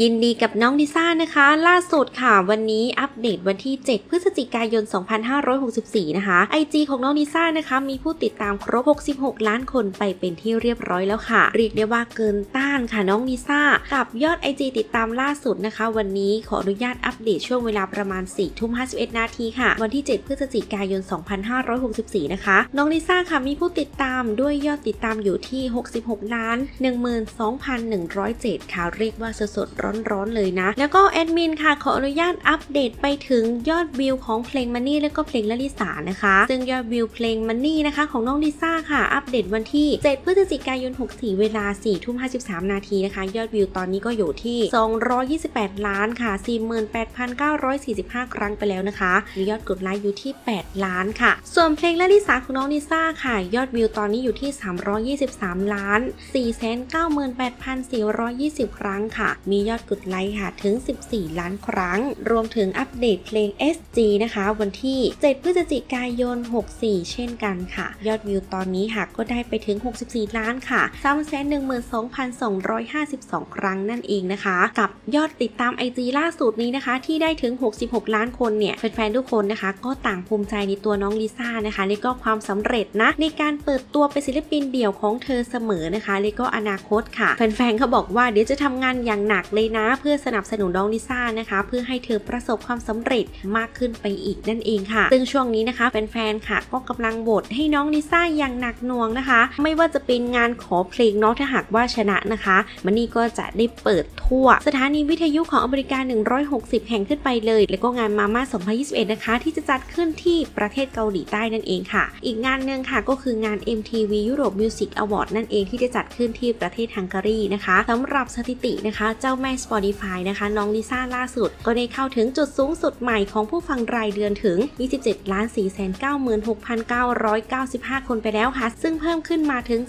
ยินดีกับน้องลิซ่านะคะ ล่าสุดค่ะ วันนี้อัปเดตวันที่ 7 พฤศจิกายน 2564 นะคะ IG ของน้องลิซ่านะคะ มีผู้ติดตามครบ 66 ล้านคนไปเป็นที่เรียบร้อยแล้วค่ะ เรียกได้ว่าเกินต้านค่ะน้องลิซ่า กับยอด IG ติดตามล่าสุดนะคะ วันนี้ขออนุญาตอัปเดตช่วงเวลาประมาณ 4 ทุ่ม 51 นาทีค่ะ วันที่ 7 พฤศจิกายน 2564 นะคะ น้องลิซ่าค่ะมีผู้ติดตามด้วยยอดติดตามอยู่ที่ 66 ล้าน 12,107 ค่ะ เรียกว่าสดร้อนๆเลยนะ แล้วก็แอดมินค่ะขออนุญาตอัปเดตไปถึงยอดวิวของเพลงมันนี่แล้วก็เพลงละลิสานะคะ ซึ่งยอดวิวเพลงมันนี่นะคะ ของน้องลิซ่าค่ะ อัปเดตวันที่ 7 พฤศจิกายน 64 เวลา4ทุ่ม53 นาทีนะคะ ยอดวิวตอนนี้ก็อยู่ที่ 228 ล้านค่ะ 48,945 ครั้งไปแล้วนะคะมียอดกดไลค์อยู่ที่ 8 ล้านค่ะ ส่วนเพลงละลิสาของน้องลิซ่าค่ะ ยอดวิวตอนนี้อยู่ที่ 323 ล้าน 498,420 ครั้งค่ะ มียอดกดไลค์ค่ะถึง 14 ล้านครั้ง รวมถึงอัปเดตเพลง SG นะคะ วันที่ 7 พฤศจิกายน 64 เช่นกันค่ะ ยอดวิวตอนนี้ค่ะก็ได้ไปถึง 64 ล้านค่ะ312,252 ครั้งนั่นเองนะคะ กับยอดติดตาม IG ล่าสุดนี้นะคะ ที่ได้ถึง 66 ล้านคนเนี่ยแฟนๆทุกคนนะคะ ก็ต่างภูมิใจในตัวน้องลิซ่านะคะและก็ความสำเร็จนะในการเปิดตัวเป็นศิลปินเดี่ยวของเธอเสมอนะคะและก็อนาคตค่ะ แฟนๆเขาบอกว่าเดี๋ยวจะทำงานอย่างหนักเลยนะ เพื่อสนับสนุนน้องลิซ่านะคะ เพื่อให้เธอประสบความสำเร็จมากขึ้นไปอีกนั่นเองค่ะ ซึ่งช่วงนี้นะคะแฟนๆค่ะก็กำลังโหวตให้น้องลิซ่าอย่างหนักหน่วงนะคะ ไม่ว่าจะเป็นงานขอเพลงน้องถ้าหากว่าชนะนะคะมันนี่ก็จะได้เปิดทั่ว สถานีวิทยุของอเมริกา 160 แห่งขึ้นไปเลย แล้วก็งานมาม่า 2021 นะคะ ที่จะจัดขึ้นที่ประเทศเกาหลีใต้นั่นเองค่ะ อีกงานหนึ่งค่ะก็คืองาน MTV Europe Music Award นั่นเองที่จะจัดขึ้นที่ประเทศฮังการีนะคะสำหรับสถิตินะคะ เจ้าแม่ Spotify นะคะ น้องลิซ่าล่าสุด ก็ได้เข้าถึงจุดสูงสุดใหม่ของผู้ฟังรายเดือนถึง 27ล้าน496,995 คนไปแล้วค่ะ ซึ่งเพิ่มขึ้นมาถึง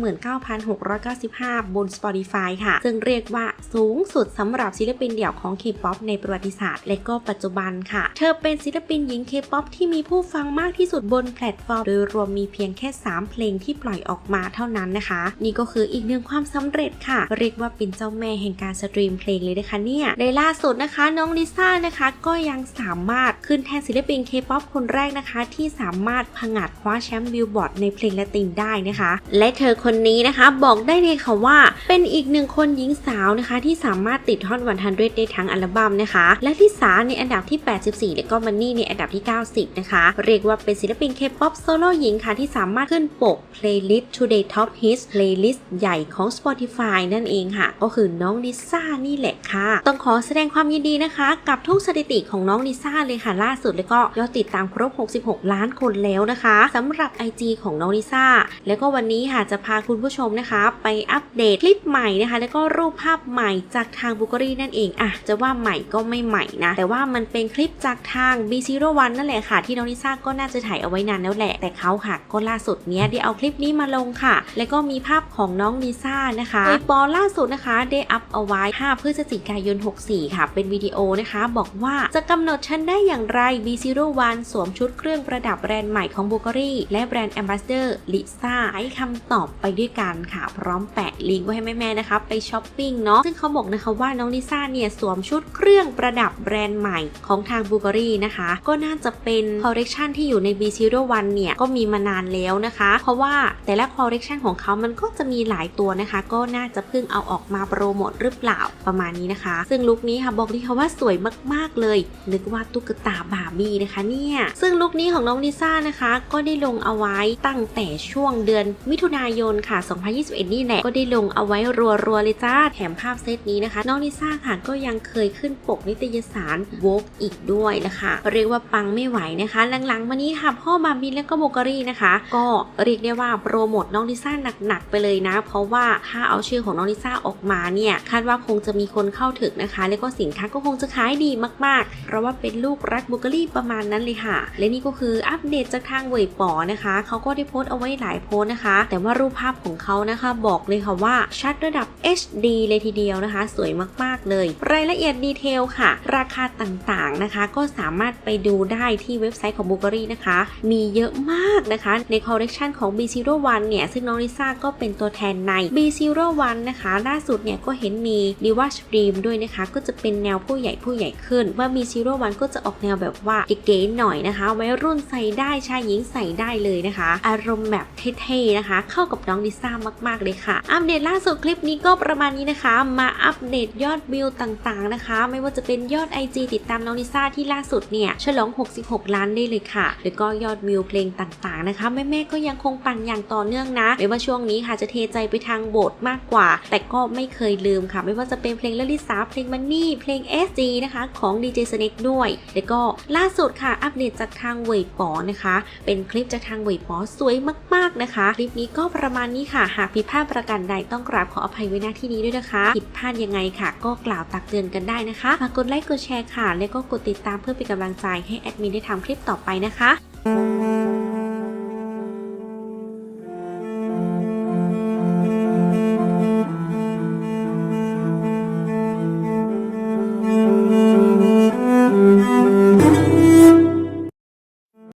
219,695 บน Spotify ค่ะ ซึ่งเรียกว่าสูงสุดสำหรับศิลปินเดี่ยวของ K-POP ในประวัติศาสตร์ และก็ปัจจุบันค่ะ เธอเป็นศิลปินหญิง K-POP ที่มีผู้ฟังมากที่สุดบนแพลตฟอร์ม โดยรวมมีเพียงแค่ 3 เพลงที่ปล่อยออกมาเท่านั้นนะคะ นี่ก็คืออีกหนึ่งความสำเร็จค่ะ เรียกว่าเป็นเจ้าแม่แห่งการสตรีมเพลงเลยนะคะเนี่ยในล่าสุดนะคะน้องลิซ่านะคะก็ยังสามารถขึ้นแทนศิลปิน K-POP คนแรกนะคะ ที่สามารถผงาดคว้าแชมป์บิลบอร์ดในเพลงละตินได้นะคะ และเธอคนนี้นะคะบอกได้เลยค่ะว่า เป็นอีกหนึ่งคนหญิงสาวนะคะ ที่สามารถติดฮอต100ได้ทั้งอัลบั้มนะคะ และที่สาในอันดับที่ 84 และก็มันนี่ในอันดับที่ 90 นะคะ เรียกว่าเป็นศิลปิน K-POP โซโล่หญิงค่ะที่สามารถขึ้นปก Playlist Today Top Hits Playlist ใหญ่ของ Spotify นั่นเองค่ะ ก็คือน้องลิซ่านี่แหละค่ะ ต้องขอแสดงความยินดีนะคะ กับทุกสถิติของน้องลิซ่าเลยค่ะ ล่าสุดแล้วก็ยอดติดตามครบ 66 ล้านคนแล้วนะคะสำหรับ IG ของน้องลิซ่า แล้วก็วันนี้ค่ะจะพาคุณผู้ชมนะคะ ไปอัปเดตคลิปใหม่นะคะ แล้วก็รูปภาพใหม่จากทางบุกรีนั่นเองอะจะว่าใหม่ก็ไม่ใหม่นะ แต่ว่ามันเป็นคลิปจากทาง B 0 1 นั่นแหละค่ะ ที่น้องลิซ่าก็น่าจะถ่ายเอาไว้นานแล้วแหละ แต่เขาค่ะก็ล่าสุดเนี้ยได้เอาคลิปนี้มาลงค่ะ แล้วก็มีภาพของน้องลิซ่านะคะโดยปอล่าสุดนะคะได้อัพเอาไว้ 5 พฤศจิกายน 64 ค่ะ เป็นวิดีโอนะคะ บอกว่าจะกำหนดฉันได้อย่างไร B 0 1 สวมชุดเครื่องประดับแบรนด์ใหม่ของบูการีและแบรนด์แอมบาสเดอร์ลิซ่าให้คำตอบไปด้วยกันค่ะ พร้อมแปะลิงก์ไว้ให้แม่ๆนะคะ ไปช้อปปิ้งเนาะซึ่งเขาบอกนะคะว่าน้องลิซ่าเนี่ยสวมชุดเครื่องประดับแบรนด์ใหม่ของทางบูการีนะคะ ก็น่าจะเป็นคอลเลกชันที่อยู่ใน B 0 1 เนี่ยก็มีมานานแล้วนะคะ เพราะว่าแต่ละคอลเลกชันของเขามันก็จะมีหลายตัวนะคะ ก็น่าจะเพิ่งเอาออกมาโปรโมทหรือเปล่าประมาณนี้นะคะ ซึ่งลุคนี้ค่ะบอกเลยค่ะว่าสวยมากๆเลย นึกว่าตุ๊กตาบาร์บี้นะคะเนี่ย ซึ่งลุคนี้ของน้องลิซ่านะคะ ก็ได้ลงเอาไว้ตั้งแต่ช่วงเดือนมิถุนายนค่ะ 2021 นี่แหละ ก็ได้ลงเอาไว้รัวๆเลยจ้า แถมภาพเซตนี้นะคะ น้องลิซ่าค่ะก็ยังเคยขึ้นปกนิตยสาร Vogue อีกด้วยนะคะ เรียกว่าปังไม่ไหวนะคะ หลังๆมานี้ค่ะพ่อบาร์บี้และก็โบการีนะคะ ก็เรียกได้ว่าโปรโมทน้องลิซ่าหนักๆไปเลยนะ เพราะว่าถ้าเอาชื่อของน้องลิซ่าออกมาเนี่ยคาดว่าคงจะมีคนเข้าถึงนะคะ แล้วก็สินค้าก็คงจะขายดีมากๆ เพราะว่าเป็นลูกรักโบกรี่ประมาณนั้นเลยค่ะ และนี่ก็คืออัปเดตจากทางเว่ยป๋อนะคะเขาก็ได้โพสต์เอาไว้หลายโพสต์นะคะ แต่ว่ารูปภาพของเขานะคะบอกเลยค่ะว่าชัดระดับ HD เลยทีเดียวนะคะ สวยมากๆเลย รายละเอียดดีเทลค่ะ ราคาต่างๆนะคะ ก็สามารถไปดูได้ที่เว็บไซต์ของบูเกอรี่นะคะ มีเยอะมากนะคะ ในคอลเลกชันของ B01 เนี่ยซึ่งน้องลิซ่าก็เป็นตัวแทนใน B01 นะคะล่าสุดเนี่ยก็เห็นมีดีว่าสตรีมด้วยนะคะ ก็จะเป็นแนวผู้ใหญ่ผู้ใหญ่ขึ้นว่า B01 ก็จะออกแนวแบบว่าเก๋ๆหน่อยนะคะวัยรุ่นใส่ได้ชายหญิงใส่ได้เลยนะคะ อารมณ์แบบเท่ๆนะคะ เข้ากับน้องลิซ่ามากๆเลยค่ะ อัปเดตล่าสุดคลิปนี้ก็ประมาณนี้นะคะ มาอัปเดตยอดวิวต่างๆนะคะ ไม่ว่าจะเป็นยอด IG ติดตามน้องลิซ่าที่ล่าสุดเนี่ยฉลอง 66 ล้านได้เลยค่ะ แล้วก็ยอดวิวเพลงต่างๆนะคะ แม่ๆก็ยังคงปั่นอย่างต่อเนื่องนะไม่ว่าช่วงนี้ค่ะจะเทใจไปทางโบสมากกว่า แต่ก็ไม่เคยลืมค่ะไม่ว่าจะเป็นเพลงลลิสาเพลงมันนี่เพลง SG นะคะของ DJ Snake ด้วย แล้วก็ล่าสุดค่ะอัปเดตจากทางเวยป๋อนะคะ เป็นคลิปจากทางเวยป๋อสวยมากๆนะคะ คลิปนี้ก็ประมาณนี้ค่ะ หากผิดพลาดประการใดต้องกราบขออภัยไว้ณที่นี้ด้วยนะคะ ผิดพลาดยังไงค่ะ ก็กล่าวตักเตือนกันได้นะคะฝากกดไลค์กดแชร์ค่ะ แล้วก็กดติดตามเพื่อเป็นกำลังใจให้แอดมินได้ทำคลิปต่อไปนะคะ